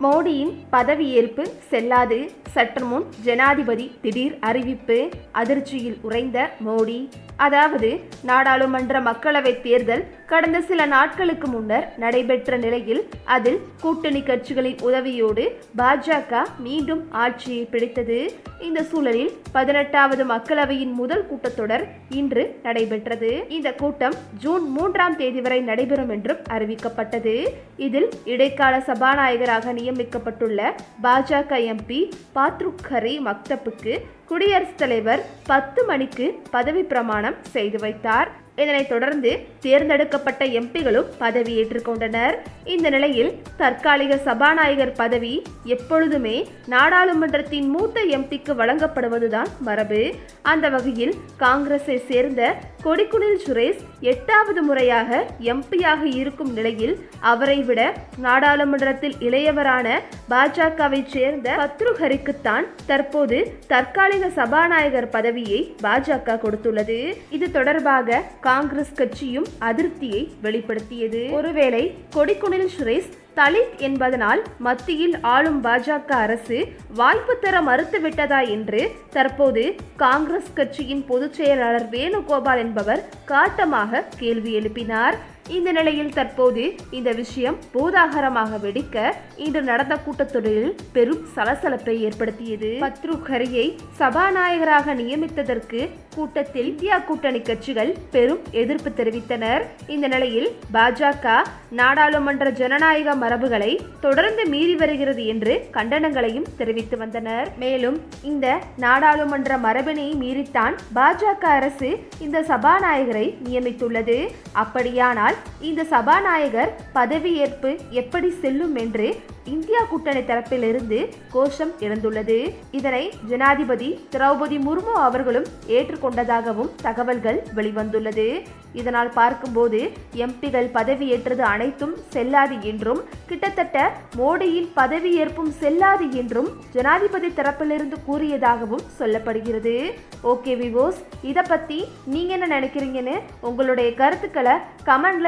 மோடியின் பதவியேற்பு செல்லாது. சற்று முன் ஜனாதிபதி திடீர் அறிவிப்பு அதிர்ச்சியில் உறைந்த மோடி. அதாவது நாடாளுமன்ற மக்களவை தேர்தல் கடந்த சில நாட்களுக்கு முன்னர் நடைபெற்ற நிலையில் அதில் கூட்டணி கட்சிகளின் உதவியோடு பாஜக மீண்டும் ஆட்சியை பிடித்தது. இந்த சூழலில் பதினெட்டாவது மக்களவையின் முதல் கூட்டத்தொடர் இன்று நடைபெற்றது. இந்த கூட்டம் ஜூன் மூன்றாம் தேதி வரை நடைபெறும் என்றும் அறிவிக்கப்பட்டது. இதில் இடைக்கால சபாநாயகராக நியமிக்கப்பட்டுள்ள பாஜக எம்பி பாத்ருக் ஹரி மக்தப்புக்கு குடியரசுத் தலைவர் பத்து மணிக்கு பதவி பிரமாணம் செய்து வைத்தார். இதனைத் தொடர்ந்து தேர்ந்தெடுக்கப்பட்ட எம்பிகளும் பதவியேற்றுக் கொண்டனர் இந்த நிலையில் தற்காலிக சபாநாயகர் பதவி எப்பொழுதுமே நாடாளுமன்றத்தின் மூத்த எம்பிக்கு வழங்கப்படுவதுதான் மரபு. அந்த வகையில் காங்கிரஸை சேர்ந்த கொடிக்குனில் சுரேஷ் எட்டாவது முறையாக எம்பியாக இருக்கும் நிலையில் அவரை விட நாடாளுமன்றத்தில் இளையவரான பாஜகவை சேர்ந்த பத்ருஹரிக்குத்தான் தற்போது தற்காலிக சபாநாயகர் பதவியை பாஜக கொடுத்துள்ளது. இது தொடர்பாக காங்கிரஸ் கட்சியும் அதிருப்தியை வெளிப்படுத்தியது. ஒருவேளை கொடிக்குனில் சுரேஷ் தலித் என்பதனால் மத்தியில் ஆளும் பாஜக அரசு வாய்ப்பு தர மறுத்துவிட்டதா என்று தற்போது காங்கிரஸ் கட்சியின் பொதுச் செயலாளர் வேணுகோபால் என்பவர் காட்டமாக கேள்வி எழுப்பினார். இந்த நிலையில் தற்போது இந்த விஷயம் போதாகரமாக வெடிக்க இன்று நடந்த கூட்டத்தொடரில் பெரும் சலசலப்பை ஏற்படுத்தியது. பத்ரு ஹரியை சபாநாயகராக நியமித்ததற்கு கூட்டத்தில் இந்தியா கூட்டணி கட்சிகள் பெரும் எதிர்ப்பு தெரிவித்தனர். இந்த நிலையில் பாஜக நாடாளுமன்ற ஜனநாயக மரபுகளை தொடர்ந்து மீறி வருகிறது என்று கண்டனங்களையும் தெரிவித்து வந்தனர். மேலும் இந்த நாடாளுமன்ற மரபினை மீறித்தான் பாஜக அரசு இந்த சபாநாயகரை நியமித்துள்ளது. அப்படியானால் இந்த சபாநாயகர் பதவியேற்பு எப்படி செல்லும் என்று இந்தியா கூட்டணி தரப்பிலிருந்து கோஷம் எழுந்துள்ளது. இதனை ஜனாதிபதி திரௌபதி முர்மு அவர்களும் ஏற்றுக்கொண்டதாகவும் தகவல்கள் வெளிவந்துள்ளது. இதனால் பார்க்கும்போது எம்பிகள் பதவியேற்றது அனைத்தும் செல்லாது என்றும் கிட்டத்தட்ட மோடியின் பதவியேற்பும் செல்லாது என்றும் ஜனாதிபதி தரப்பிலிருந்து கூறியதாகவும் சொல்லப்படுகிறது. ஓகே விவோஸ் இதை பற்றி நீங்கள் என்ன நினைக்கிறீங்கன்னு உங்களுடைய கருத்துக்களை கமெண்ட்ல